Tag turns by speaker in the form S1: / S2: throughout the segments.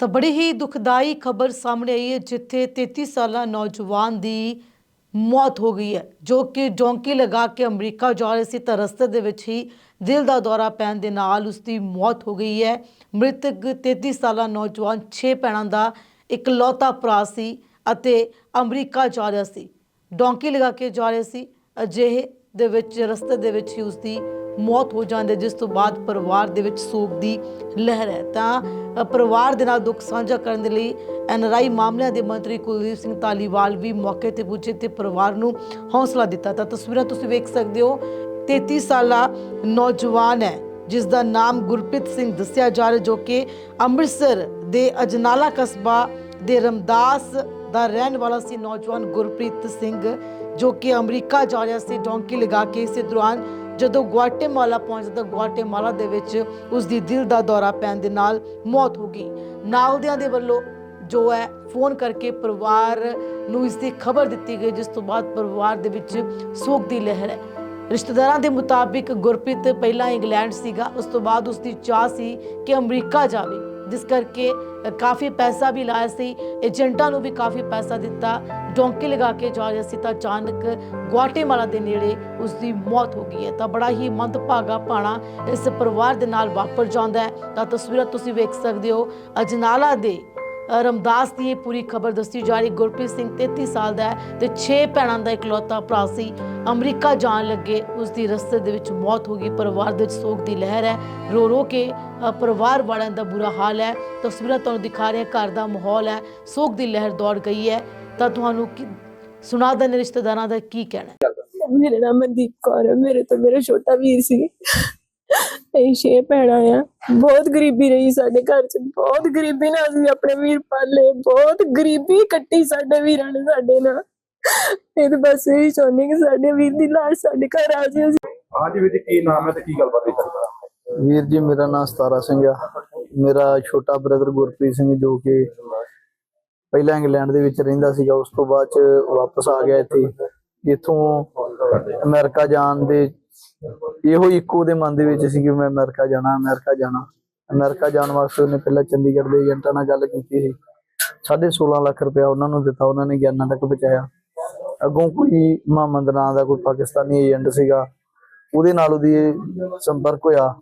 S1: ਤਾਂ ਬੜੀ ਹੀ ਦੁਖਦਾਈ ਖਬਰ ਸਾਹਮਣੇ ਆਈ ਹੈ, ਜਿੱਥੇ 33 ਸਾਲਾ ਨੌਜਵਾਨ ਦੀ ਮੌਤ ਹੋ ਗਈ ਹੈ, ਜੋ ਕਿ ਡੋਂਕੀ ਲਗਾ ਕੇ ਅਮਰੀਕਾ ਜਾ ਰਹੇ ਸੀ ਤਾਂ ਰਸਤੇ ਦੇ ਵਿੱਚ ਹੀ ਦਿਲ ਦਾ ਦੌਰਾ ਪੈਣ ਦੇ ਨਾਲ ਉਸ ਦੀ ਮੌਤ ਹੋ ਗਈ ਹੈ। ਮ੍ਰਿਤਕ 33 ਸਾਲਾ ਨੌਜਵਾਨ 6 ਭੈਣਾਂ ਦਾ ਇਕਲੌਤਾ ਭਰਾ ਸੀ ਅਤੇ ਅਮਰੀਕਾ ਜਾ ਰਿਹਾ ਸੀ। ਡੋਂਕੀ ਲਗਾ ਕੇ ਜਾ ਰਿਹਾ ਸੀ, ਅਜਿਹੇ ਦੇ ਵਿੱਚ, ਰਸਤੇ ਦੇ ਵਿੱਚ ਹੀ ਉਸ ਦੀ ਮੌਤ ਹੋ ਜਾਂਦੀ ਹੈ, ਜਿਸ ਤੋਂ ਬਾਅਦ ਪਰਿਵਾਰ ਦੇ ਵਿੱਚ ਸੋਗ ਦੀ ਲਹਿਰ ਹੈ। ਤਾਂ ਪਰਿਵਾਰ ਦੇ ਨਾਲ ਦੁੱਖ ਸਾਂਝਾ ਕਰਨ ਦੇ ਲਈ ਐਨਆਰਆਈ ਮਾਮਲਿਆਂ ਦੇ ਮੰਤਰੀ ਕੁਲਦੀਪ ਸਿੰਘ ਧਾਲੀਵਾਲ ਵੀ ਮੌਕੇ ਤੇ ਪੁੱਜੇ ਤੇ ਪਰਿਵਾਰ ਨੂੰ ਹੌਸਲਾ ਦਿੱਤਾ। ਤਾਂ ਤਸਵੀਰਾਂ ਤੁਸੀਂ ਵੇਖ ਸਕਦੇ ਹੋ 33 ਸਾਲਾ ਨੌਜਵਾਨ ਹੈ, ਜਿਸ ਦਾ ਨਾਮ ਗੁਰਪ੍ਰੀਤ ਸਿੰਘ ਦੱਸਿਆ ਜਾ ਰਿਹਾ, ਜੋ ਕਿ ਅੰਮ੍ਰਿਤਸਰ ਦੇ ਅਜਨਾਲਾ ਕਸਬਾ ਦੇ ਰਮਦਾਸ ਦਾ ਰਹਿਣ ਵਾਲਾ ਸੀ ਨੌਜਵਾਨ ਗੁਰਪ੍ਰੀਤ ਸਿੰਘ, ਜੋ ਕਿ ਅਮਰੀਕਾ ਜਾ ਰਿਹਾ ਸੀ, ਡੋਂਕੀ ਲਗਾ ਕੇ ਇਸੇ ਦੌਰਾਨ ਜਦੋਂ ਗੁਆਟੇਮਾਲਾ ਪਹੁੰਚਦਾ ਤਾਂ ਗੁਆਟੇਮਾਲਾ ਦੇ ਵਿੱਚ ਉਸ ਦੀ ਦਿਲ ਦਾ ਦੌਰਾ ਪੈਣ ਦੇ ਨਾਲ ਮੌਤ ਹੋ ਗਈ। ਨਾਲਦਿਆਂ ਦੇ ਵੱਲੋਂ ਜੋ ਹੈ, ਫੋਨ ਕਰਕੇ ਪਰਿਵਾਰ ਨੂੰ ਇਸ ਦੀ ਖਬਰ ਦਿੱਤੀ ਗਈ, ਜਿਸ ਤੋਂ ਬਾਅਦ ਪਰਿਵਾਰ ਦੇ ਵਿੱਚ ਸੋਗ ਦੀ ਲਹਿਰ ਹੈ। ਰਿਸ਼ਤੇਦਾਰਾਂ ਦੇ ਮੁਤਾਬਿਕ ਗੁਰਪ੍ਰੀਤ ਪਹਿਲਾਂ ਇੰਗਲੈਂਡ ਸੀਗਾ, ਉਸ ਤੋਂ ਬਾਅਦ ਉਸ ਦੀ ਚਾਹ ਸੀ ਕਿ ਅਮਰੀਕਾ ਜਾਵੇ। ਜਿਸ ਕਰਕੇ ਕਾਫੀ ਪੈਸਾ ਵੀ ਲਾਇਆ ਸੀ, ਏਜੰਟਾਂ ਨੂੰ ਵੀ ਕਾਫੀ ਪੈਸਾ ਦਿੱਤਾ, ਡੋਂਕੀ ਲਗਾ ਕੇ ਜਾ ਰਿਹਾ ਸੀ ਤਾਂ ਅਚਾਨਕ ਗੁਆਟੇਮਾਲਾ ਦੇ ਨੇੜੇ ਉਸ ਦੀ ਮੌਤ ਹੋ ਗਈ ਹੈ। ਤਾਂ ਬੜਾ ਹੀ ਮੰਦਭਾਗਾ ਪਾਣਾ ਇਸ ਪਰਿਵਾਰ ਦੇ ਨਾਲ ਵਾਪਰ ਜਾਂਦਾ ਹੈ। ਤਾਂ ਤਸਵੀਰਾਂ ਤੁਸੀਂ ਵੇਖ ਸਕਦੇ ਹੋ। ਅਜਨਾਲਾ ਦੇ ਰਮਦਾਸ ਦੀ ਇਹ ਪੂਰੀ ਖਬਰ ਦੱਸੀ ਜਾ ਰਹੀ, ਗੁਰਪ੍ਰੀਤ ਸਿੰਘ 33 ਸਾਲ ਦਾ ਹੈ ਤੇ 6 ਭੈਣਾਂ ਦਾ ਇਕਲੌਤਾ ਭਰਾ ਸੀ। ਅਮਰੀਕਾ ਜਾਣ ਲੱਗੇ ਉਸ ਦੀ ਰਸਤੇ ਦੇ ਵਿੱਚ ਮੌਤ ਹੋ ਗਈ। ਪਰਿਵਾਰ ਦੇ ਵਿੱਚ ਸੋਗ ਦੀ ਲਹਿਰ ਹੈ। ਰੋ ਰੋ ਕੇ ਪਰਿਵਾਰ ਵਾਲਿਆਂ ਦਾ ਬੁਰਾ ਹਾਲ ਹੈ। ਤਸਵੀਰਾਂ ਤੁਹਾਨੂੰ ਦਿਖਾ ਰਹੇ ਘਰ ਦਾ ਮਾਹੌਲ ਹੈ। ਸੋਗ ਦੀ ਲਹਿਰ ਦੌੜ ਗਈ ਹੈ। ਤਾਂ ਤੁਹਾਨੂੰ ਸੁਣਾ ਦੇਣ ਰਿਸ਼ਤੇਦਾਰਾਂ ਦਾ ਕੀ ਕਹਿਣਾ ਹੈ?
S2: ਮੇਰਾ ਨਾਮ ਮਨਦੀਪ ਕੌਰ ਹੈ। ਮੇਰੇ ਤੋਂ ਮੇਰਾ ਛੋਟਾ ਵੀਰ ਸੀ। ਅਸੀਂ ਛੇ ਭੈਣਾਂ ਆ। ਬਹੁਤ ਗਰੀਬੀ ਰਹੀ ਸਾਡੇ ਘਰ 'ਚ। ਬਹੁਤ ਗਰੀਬੀ ਨਾਲ ਅਸੀਂ ਆਪਣੇ ਵੀਰ ਪਾਲੇ। ਬਹੁਤ ਗਰੀਬੀ ਕੱਟੀ ਸਾਡੇ ਵੀਰਾਂ ਨੇ ਸਾਡੇ ਨਾਲ। ਇਹ ਤਾਂ ਬਸ ਇਹ ਚਾਹੁੰਦੇ ਕਿ ਸਾਡੇ ਵੀਰ ਦੀ ਲਾਸ਼ ਸਾਡੇ ਘਰ ਆ ਜਾਏ ਅਸੀਂ
S3: ਹਾਂਜੀ ਵੀਰ ਜੀ ਕੀ ਨਾਮ ਹੈ ਤੇ ਕੀ ਗੱਲਬਾਤ ਹੈ ਤੁਹਾਡੀ?
S4: ਵੀਰ ਜੀ ਮੇਰਾ ਨਾਮ ਸਤਾਰਾ ਸਿੰਘ ਆ। ਮੇਰਾ ਛੋਟਾ ਬ੍ਰਦਰ ਗੁਰਪ੍ਰੀਤ ਸਿੰਘ ਜੋ ਕਿ ਪਹਿਲਾਂ ਇੰਗਲੈਂਡ ਦੇ ਵਿੱਚ ਰਹਿੰਦਾ ਸੀਗਾ ਉਸ ਤੋਂ ਬਾਅਦ ਚ ਵਾਪਸ ਆ ਗਿਆ ਇੱਥੇ। ਇੱਥੋਂ ਅਮਰੀਕਾ ਜਾਣ ਦੇ ਇਹੋ ਹੀ ਇੱਕੋ ਦੇ ਮਨ ਦੇ ਵਿੱਚ ਸੀ ਕਿ ਮੈਂ ਅਮਰੀਕਾ ਜਾਣਾ ਅਮਰੀਕਾ ਜਾਣਾ। ਅਮਰੀਕਾ ਜਾਣ ਵਾਸਤੇ ਉਹਨੇ ਪਹਿਲਾਂ ਚੰਡੀਗੜ੍ਹ ਦੇ ਏਜੰਟਾਂ ਨਾਲ ਗੱਲ ਕੀਤੀ ਸੀ। 16.5 ਲੱਖ ਰੁਪਇਆ ਉਹਨਾਂ ਨੂੰ ਦਿੱਤਾ, ਉਹਨਾਂ ਨੇ ਗਿਆਨਾਂ ਤੱਕ ਪਹੁੰਚਾਇਆ। ਅੱਗੋਂ ਕੋਈ ਮੁਹੰਮਦ ਨਾਂ ਦਾ ਕੋਈ ਪਾਕਿਸਤਾਨੀ ਏਜੰਟ ਸੀਗਾ, ਉਹਦੇ ਨਾਲ ਉਹਦੀ ਸੰਪਰਕ ਹੋਇਆ।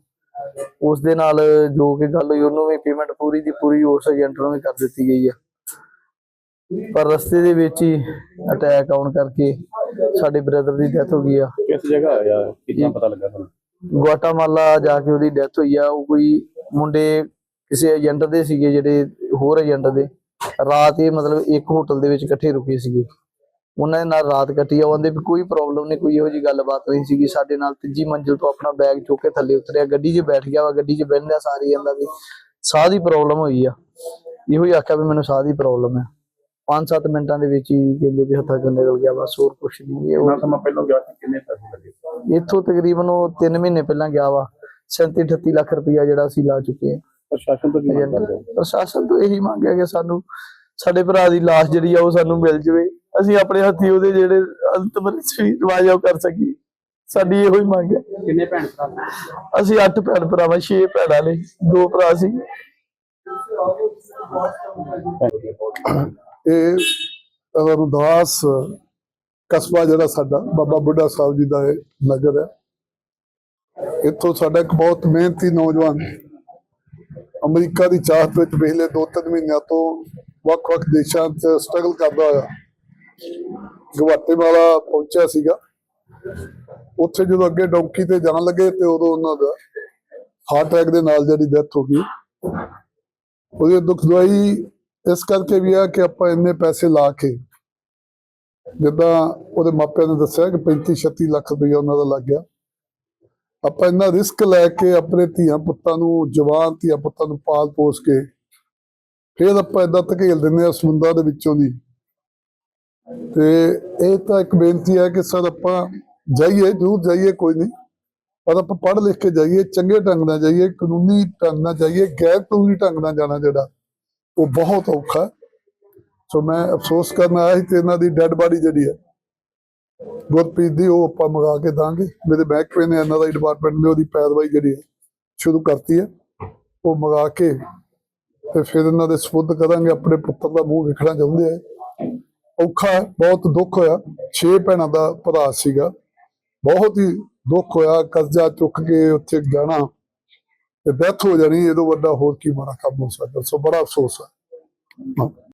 S4: ਉਸ ਦੇ ਨਾਲ ਜੋ ਕਿ ਗੱਲ ਹੋਈ, ਉਹਨੂੰ ਵੀ ਪੇਮੈਂਟ ਪੂਰੀ ਦੀ ਪੂਰੀ ਉਸ ਏਜੰਟ ਨੂੰ ਵੀ ਕਰ ਦਿੱਤੀ ਗਈ ਆ। ਪਰ ਰਸਤੇ ਦੇ ਵਿੱਚ ਹੀ ਅਟੈਕ ਆਉਣ ਕਰਕੇ ਸਾਡੇ ਬ੍ਰਦਰ ਦੀ ਡੈਥ ਹੋ ਗਈ ਆ।
S3: ਕਿਸ ਜਗ੍ਹਾ ਹੋਇਆ? ਕਿੰਨਾ ਪਤਾ ਲੱਗਾ ਤੁਹਾਨੂੰ?
S4: ਗੁਆਟਾਮਾਲਾ ਜਾ ਕੇ ਉਹਦੀ ਡੈਥ ਹੋਈ ਆ। ਉਹ ਕੋਈ ਮੁੰਡੇ ਕਿਸੇ ਏਜੰਟ ਦੇ ਸੀਗੇ ਜਿਹੜੇ ਹੋਰ ਏਜੰਟ ਦੇ। ਰਾਤ ਇਹ ਮਤਲਬ ਇੱਕ ਹੋਟਲ ਦੇ ਵਿੱਚ ਇਕੱਠੇ ਰੁਕੇ ਸੀਗੇ। ਉਹਨਾਂ ਦੇ ਨਾਲ ਰਾਤ ਕੱਟੀ ਆ। ਉਹ ਕਹਿੰਦੇ ਵੀ ਕੋਈ ਪ੍ਰੋਬਲਮ ਨਹੀਂ ਕੋਈ ਇਹੋ ਜੀ ਗੱਲਬਾਤ ਨਹੀਂ ਸੀਗੀ। ਸਾਡੇ ਨਾਲ ਤੀਜੀ ਮੰਜ਼ਿਲ ਤੋਂ ਆਪਣਾ ਬੈਗ ਚੁੱਕ ਕੇ ਥੱਲੇ ਉਤਰਿਆ। ਗੱਡੀ 'ਚ ਬੈਠ ਗਿਆ ਵਾ ਗੱਡੀ 'ਚ ਬਹਿੰਦਿਆਂ ਸਾਰੀ ਜਾਂਦਾ ਵੀ ਸਾਹ ਦੀ ਪ੍ਰੋਬਲਮ ਹੋਈ ਆ। ਇਹੋ ਹੀ ਆਖਿਆ ਵੀ ਮੈਨੂੰ ਸਾਹ ਦੀ ਪ੍ਰੋਬਲਮ ਹੈ 5-7 ਮਿੰਟਾਂ ਦੇ ਵਿੱਚ ਹੀ ਕਹਿੰਦੇ ਵੀ ਹੱਥਾਂ ਚੋਂ ਨਿਕਲ ਗਿਆ ਬਸ ਹੋਰ ਕੁਛ ਨਹੀਂ। ਇਹ ਉਹ
S3: ਸਮਾਂ ਪਹਿਲਾਂ ਗਿਆ ਸੀ ਕਿੰਨੇ ਪੈਸੇ ਲੱਗੇ?
S4: ਇੱਥੋਂ ਤਕਰੀਬਨ ਉਹ 3 ਮਹੀਨੇ ਪਹਿਲਾਂ ਗਿਆ ਵਾ। 37 38 ਲੱਖ ਰੁਪਇਆ ਜਿਹੜਾ ਅਸੀਂ ਲਾ ਚੁੱਕੇ ਹਾਂ।
S3: ਪ੍ਰਸ਼ਾਸਨ ਤੋਂ ਕੀ ਮੰਗ ਕਰਦੇ ਹੋ?
S4: ਪ੍ਰਸ਼ਾਸਨ ਤੋਂ ਇਹੀ ਮੰਗਿਆ ਕਿ ਸਾਨੂੰ ਸਾਡੇ ਭਰਾ ਦੀ ਲਾਸ਼ ਜਿਹੜੀ ਆ ਉਹ ਸਾਨੂੰ ਮਿਲ ਜਵੇ। ਅਸੀਂ ਆਪਣੇ ਹੱਥੀ ਉਹਦੇ ਜਿਹੜੇ ਅੰਤਮ ਰਿਵਾਜ ਉਹ ਕਰ ਸਕੀਏ। ਸਾਡੀ ਇਹੋ ਹੀ ਮੰਗ ਹੈ।
S3: ਕਿੰਨੇ ਭੈਣ ਭਰਾ?
S4: ਅਸੀਂ ਅੱਠ ਭੈਣ ਭਰਾਵਾਂ ਛੇ ਭੈਣਾਂ ਨੇ ਦੋ ਭਰਾ ਸੀ।
S5: ਇਹ ਰਮਦਾਸ ਕਸਬਾ ਜਿਹੜਾ ਸਾਡਾ, ਬਾਬਾ ਬੁੱਢਾ ਸਾਹਿਬ ਜੀ ਦਾ ਨਗਰ ਹੈ। ਇੱਥੋਂ ਸਾਡਾ ਇੱਕ ਬਹੁਤ ਮਿਹਨਤੀ ਨੌਜਵਾਨ ਅਮਰੀਕਾ ਦੀ ਚਾਹਤ ਵਿੱਚ ਪਿਛਲੇ 2-3 ਮਹੀਨਿਆਂ ਤੋਂ ਵੱਖ-ਵੱਖ ਦੇਸ਼ਾਂ 'ਚ ਸਟਰਗਲ ਕਰਦਾ ਹੋਇਆ, ਗਵਾਟੇਮਾਲਾ ਪਹੁੰਚਿਆ ਸੀਗਾ। ਉੱਥੇ ਜਦੋਂ ਅੱਗੇ ਡੌਂਕੀ ਤੇ ਜਾਣ ਲੱਗੇ ਤੇ ਉਦੋਂ ਉਹਨਾਂ ਦਾ ਹਾਰਟ ਅਟੈਕ ਦੇ ਨਾਲ ਜਿਹੜੀ ਡੈਥ ਹੋ ਗਈ। ਉਹਦੀ ਦੁੱਖ ਦਵਾਈ ਇਸ ਕਰਕੇ ਵੀ ਆ ਕਿ ਆਪਾਂ ਇੰਨੇ ਪੈਸੇ ਲਾ ਕੇ ਜਿੱਦਾਂ ਉਹਦੇ ਮਾਪਿਆਂ ਨੇ ਦੱਸਿਆ ਕਿ 35 36 ਲੱਖ ਰੁਪਏ ਉਹਨਾਂ ਦਾ ਲੱਗ ਗਿਆ। ਆਪਾਂ ਇੰਨਾ ਰਿਸਕ ਲੈ ਕੇ ਆਪਣੇ ਧੀਆਂ ਪੁੱਤਾਂ ਨੂੰ, ਜਵਾਨ ਧੀਆਂ ਪੁੱਤਾਂ ਨੂੰ ਪਾਲ ਪੋਸ ਕੇ ਫਿਰ ਆਪਾਂ ਏਦਾਂ ਧਕੇਲ ਦਿੰਦੇ ਆ ਸਮੁੰਦਰ ਦੇ ਵਿੱਚੋਂ ਦੀ। ਤੇ ਇਹ ਤਾਂ ਇੱਕ ਬੇਨਤੀ ਹੈ ਕਿ ਸਰ ਆਪਾਂ ਜਾਈਏ, ਜ਼ਰੂਰ ਜਾਈਏ ਕੋਈ ਨਹੀਂ, ਪਰ ਆਪਾਂ ਪੜ੍ਹ ਲਿਖ ਕੇ ਜਾਈਏ, ਚੰਗੇ ਢੰਗ ਨਾਲ ਜਾਈਏ, ਕਾਨੂੰਨੀ ਢੰਗ ਨਾਲ ਜਾਈਏ, ਗੈਰ ਕਾਨੂੰਨੀ ਢੰਗ ਨਾਲ ਜਾਣਾ ਜਿਹੜਾ। ਉਹ ਬਹੁਤ ਔਖਾ ਸੋ ਮੈਂ ਅਫਸੋਸ ਕਰਨ ਆਇਆ ਸੀ ਤੇ ਇਹਨਾਂ ਦੀ ਡੈੱਡ ਬਾਡੀ ਜਿਹੜੀ ਹੈ ਗੁਰਪ੍ਰੀਤ ਦੀ ਉਹ ਆਪਾਂ ਮੰਗਾ ਕੇ ਦਾਂਗੇ। ਮੇਰੇ ਮਹਿਕਮੇ ਨੇ ਇਹਨਾਂ ਦਾ ਡਿਪਾਰਟਮੈਂਟ ਨੇ ਉਹਦੀ ਪੈਰਵਾਈ ਜਿਹੜੀ ਹੈ ਸ਼ੁਰੂ ਕਰਤੀ ਹੈ। ਉਹ ਮੰਗਾ ਕੇ ਤੇ ਫਿਰ ਇਹਨਾਂ ਦੇ ਸਪੁੱਤ ਕਰਾਂਗੇ ਆਪਣੇ ਪੁੱਤਰ ਦਾ ਮੂੰਹ ਵੇਖਣਾ ਚਾਹੁੰਦੇ ਆ। ਔਖਾ ਹੈ, ਬਹੁਤ ਦੁੱਖ ਹੋਇਆ। ਛੇ ਭੈਣਾਂ ਦਾ ਭਰਾ ਸੀਗਾ। ਬਹੁਤ ਹੀ ਦੁੱਖ ਹੋਇਆ ਕਰਜ਼ਾ ਚੁੱਕ ਕੇ ਉੱਥੇ ਜਾਣਾ। ਤੇ ਡੈਥ ਹੋ ਜਾਣੀ ਇਹ ਤੋਂ ਵੱਡਾ ਹੋਰ ਕੀ ਮਾੜਾ ਕੰਮ ਹੋ ਸਕਦਾ? ਸੋ ਬੜਾ ਅਫਸੋਸ ਹੈ।